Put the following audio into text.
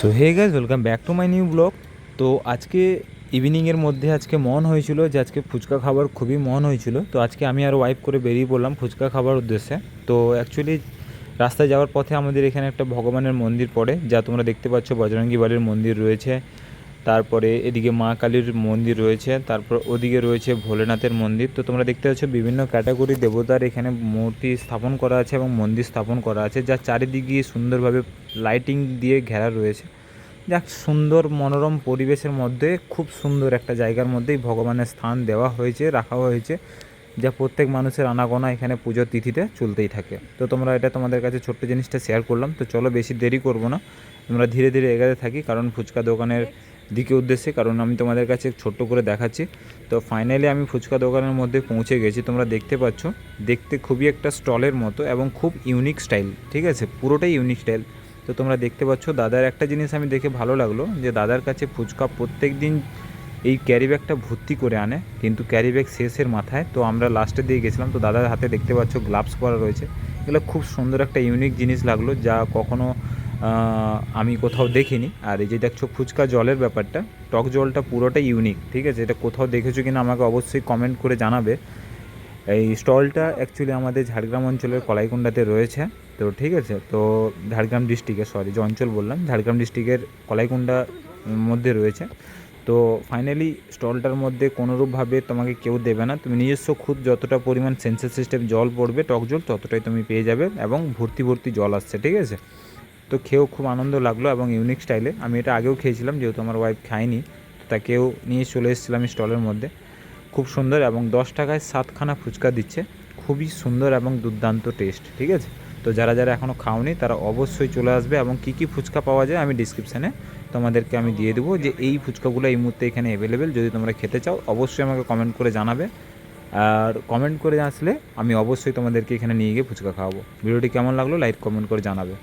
So hey guys welcome back to my new blog তো আজকে ইভিনিংয়ের মধ্যে আজকে মন হয়েছিল যে আজকে ফুচকা খাবার খুবই মন হয়েছিল। তো আজকে আমি আর ওয়াইফ করে বেরিয়ে পড়লাম ফুচকা খাবার উদ্দেশ্যে। তো অ্যাকচুয়ালি রাস্তায় যাওয়ার পথে আমাদের এখানে একটা ভগবানের মন্দির পড়ে, যা তোমরা দেখতে পাচ্ছ, বজরঙ্গী বালির মন্দির রয়েছে। তারপরে এদিকে মা কালীর মন্দির রয়েছে, তারপর ওদিকে রয়েছে ভোলেনাথের মন্দির। তো তোমরা দেখতে পাচ্ছ বিভিন্ন ক্যাটাগরি দেবতার এখানে মূর্তি স্থাপন করা আছে এবং মন্দির স্থাপন করা আছে, যা চারিদিকে সুন্দরভাবে লাইটিং দিয়ে ঘেরা রয়েছে। যাক, সুন্দর মনোরম পরিবেশের মধ্যে, খুব সুন্দর একটা জায়গার মধ্যেই ভগবানের স্থান দেওয়া হয়েছে রাখা হয়েছে, যা প্রত্যেক মানুষের আনাগোনা এখানে পুজোর তিথিতে চলতেই থাকে। তো তোমরা এটা তোমাদের কাছে ছোট্ট জিনিসটা শেয়ার করলাম। তো চলো বেশি দেরি করব না, আমরা ধীরে ধীরে এগাতে থাকি, কারণ ফুচকা দোকানের দিকে উদ্দেশ্যে, কারণ আমি তোমাদের কাছে ছোট্ট করে দেখাচ্ছি। তো ফাইনালি আমি ফুচকা দোকানের মধ্যে পৌঁছে গেছি, তোমরা দেখতে পাচ্ছ। দেখতে খুবই একটা স্টলের মতো এবং খুব ইউনিক স্টাইল ঠিক আছে? পুরোটাই ইউনিক স্টাইল তো তোমরা দেখতে পাচ্ছ, দাদার একটা জিনিস আমি দেখে ভালো লাগল, যে দাদার কাছে ফুচকা প্রত্যেক দিন এই ক্যারি ব্যাগটা ভর্তি করে আনে, কিন্তু ক্যারি ব্যাগ শেষের মাথায়। তো আমরা লাস্টে দিয়ে গেছিলাম, তো দাদার হাতে দেখতে পাচ্ছ গ্লাভস পরা রয়েছে। এগুলো খুব সুন্দর একটা ইউনিক জিনিস লাগল, যা কখনো আমি কোথাও দেখিনি। আর এই যে দেখছ ফুচকা জলের ব্যাপারটা, টক জলটা পুরোটাই ইউনিক ঠিক আছে? এটা কোথাও দেখেছ কিনা আমাকে অবশ্যই কমেন্ট করে জানাবে। এই স্টলটা অ্যাকচুয়ালি আমাদের ঝাড়গ্রাম অঞ্চলের কলাইকুণ্ডাতে রয়েছে, তো ঠিক আছে? তো ঝাড়গ্রাম ডিস্ট্রিক্টে সরি যে অঞ্চল বললাম, ঝাড়গ্রাম ডিস্ট্রিক্টের কলাইকুণ্ডা মধ্যে রয়েছে। তো ফাইনালি স্টলটার মধ্যে কোনোরূপভাবে তোমাকে কেউ দেবে না। তুমি নিজস্ব খুদ যতটা পরিমাণ সেন্সার সিস্টেম জল পড়বে, টক জল, ততটাই তুমি পেয়ে যাবে এবং ভর্তি ভর্তি জল আসছে, ঠিক আছে? তো খেয়েও খুব আনন্দ লাগল এবং ইউনিক স্টাইলে আমি এটা আগেও খেয়েছিলাম, যেহেতু আমার ওয়াইফ খায়নি, তো তাকেও নিয়ে চলে এসেছিলাম স্টলের মধ্যে। খুব সুন্দর এবং দশ টাকায় সাতখানা ফুচকা দিচ্ছে। খুবই সুন্দর এবং দুর্দান্ত টেস্ট ঠিক আছে? তো যারা যারা এখনও খাওনি, তারা অবশ্যই চলে আসবে এবং কী কী ফুচকা পাওয়া যায় আমি ডিসক্রিপশানে তোমাদেরকে আমি দিয়ে দেবো যে এই ফুচকাগুলো এই মুহূর্তে এখানে অ্যাভেলেবেল যদি তোমরা খেতে চাও, অবশ্যই আমাকে কমেন্ট করে জানাবে। আর কমেন্ট করে আসলে আমি অবশ্যই তোমাদেরকে এখানে নিয়ে গিয়ে ফুচকা খাওয়াবো। ভিডিওটি কেমন লাগল লাইক কমেন্ট করে জানাবে।